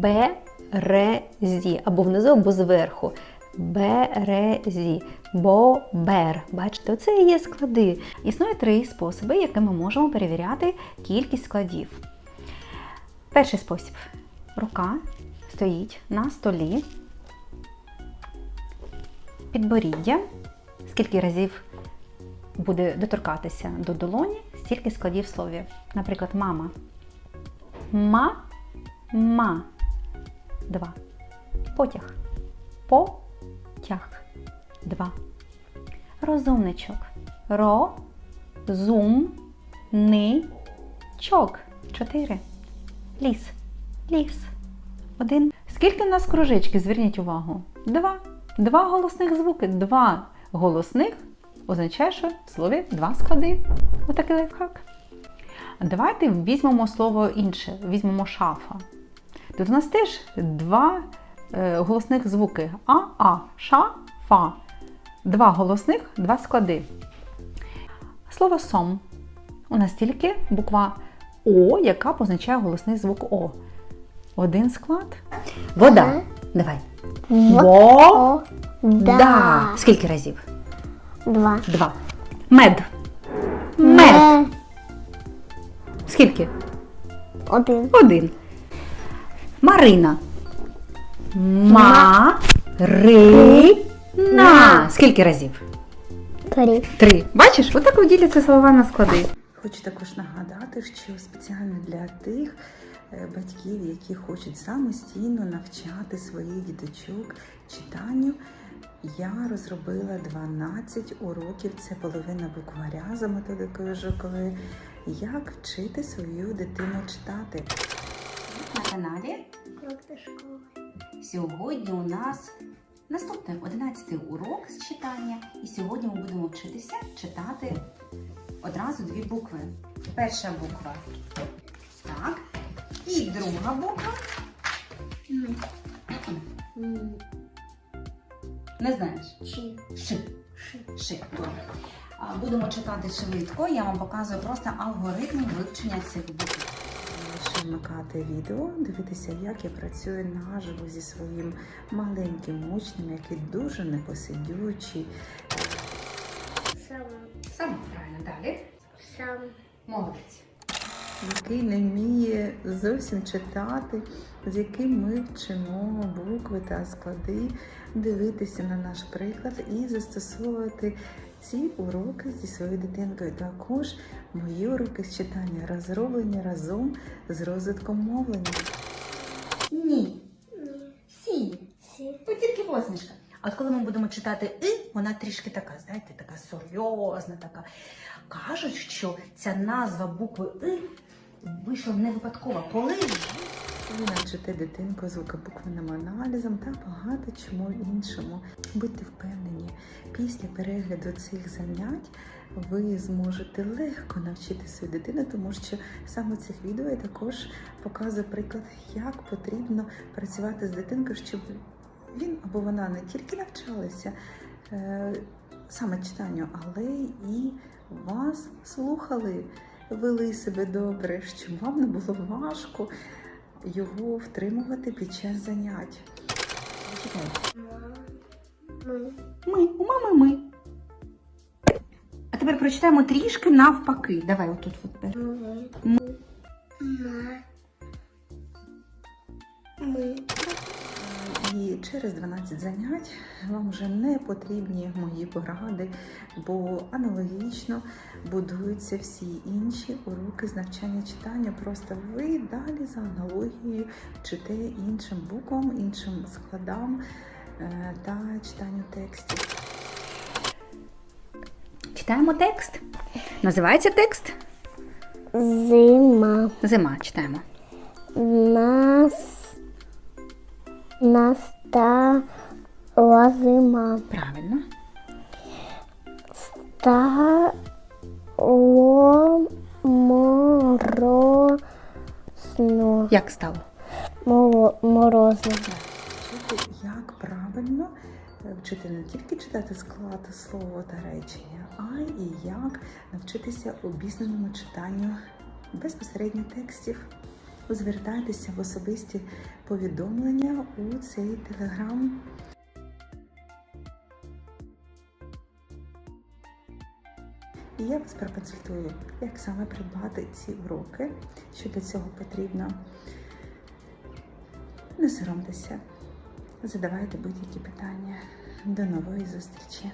березі. Або внизу, або зверху. Березі. Бобер. Бачите, оце і є склади. Існує три способи, якими ми можемо перевіряти кількість складів. Перший спосіб. Рука стоїть на столі. Підборіддя. Скільки разів буде доторкатися до долоні, стільки складів в слові. Наприклад, мама. Ма. Два. Потяг. Потяг. Два. Розумничок. Ро. Зум. Ни. Чок. Чотири. Ліс. Ліс. Один. Скільки в нас кружечки? Зверніть увагу. Два. Два голосних звуки. Два голосних означає, що в слові два склади. Отакий лайфхак. Давайте візьмемо слово інше, візьмемо шафа. Тут у нас теж два е, голосних звуки А-А, ша, фа. Два голосних, два склади. Слово сом. У нас тільки буква О, яка позначає голосний звук О. Один склад. Вода. Ага. Давай. Во. О. Да. Скільки разів? Два. Два. Мед. Мед. Ме. Скільки? Один. Один. Марина. Ма-ри-на. Скільки разів? Три. Три. Бачиш, отак діляться слова на склади. Хочу також нагадати, що спеціально для тих е, батьків, які хочуть самостійно навчати своїх діточок читанню, я розробила 12 уроків, це половина букваря за методикою Жукової, як вчити свою дитину читати. На каналі. Сьогодні у нас наступний 11 урок з читання. І сьогодні ми будемо вчитися читати одразу дві букви. Перша буква так. І друга буква. Не знаєш? Ши. Ши. Добре. А, Будемо читати швидко. Я вам показую просто алгоритм вивчення цих букв. Лише вмикати відео, дивитися, як я працюю наживо зі своїм маленьким учнем, який дуже непосидючий. Сам. Саме правильно далі. Сам. Молодець. Який не вміє зовсім читати, з яким ми вчимо букви та склади, дивитися на наш приклад і застосовувати ці уроки зі своєю дитинкою. Також мої уроки з читання розроблені разом з розвитком мовлення. Ні. Сі. Сі. Ну, тільки посмішка. А коли ми будемо читати и, вона трішки така, знаєте, така серйозна, така. Кажуть, що ця назва букви И вийшла не випадково. Коли навчите дитинку звукобуквенним аналізом та багато чому іншому. Будьте впевнені, після перегляду цих занять ви зможете легко навчити свою дитину, тому що саме цих відео я також показую приклад, як потрібно працювати з дитинкою, щоб він або вона не тільки навчалися е, саме читанню, але і вас слухали, вели себе добре, щоб вам не було важко його втримувати під час занять. Ми. Ми, у мами ми. А тепер прочитаємо трішки навпаки. Давай отут от. бери. Ми. Ми. І через 12 занять вам вже не потрібні мої поради, бо аналогічно будуються всі інші уроки з навчання читання. Просто ви далі за аналогією чите іншим буквам, іншим складам е, та читанню текстів. Читаємо текст. Називається текст Зима. Зима. Читаємо. Нас. Настала зима. Правильно. Стало морозно. Як стало? Моро- Морозно. Як правильно е, вчити не тільки читати склад слова та речення, а і як навчитися обізнаному читанню безпосередньо текстів. Звертайтеся в особисті повідомлення у цей телеграм. І я вас проконсультую, як саме придбати ці уроки, що для цього потрібно. Не соромтеся, задавайте будь-які питання. До нової зустрічі!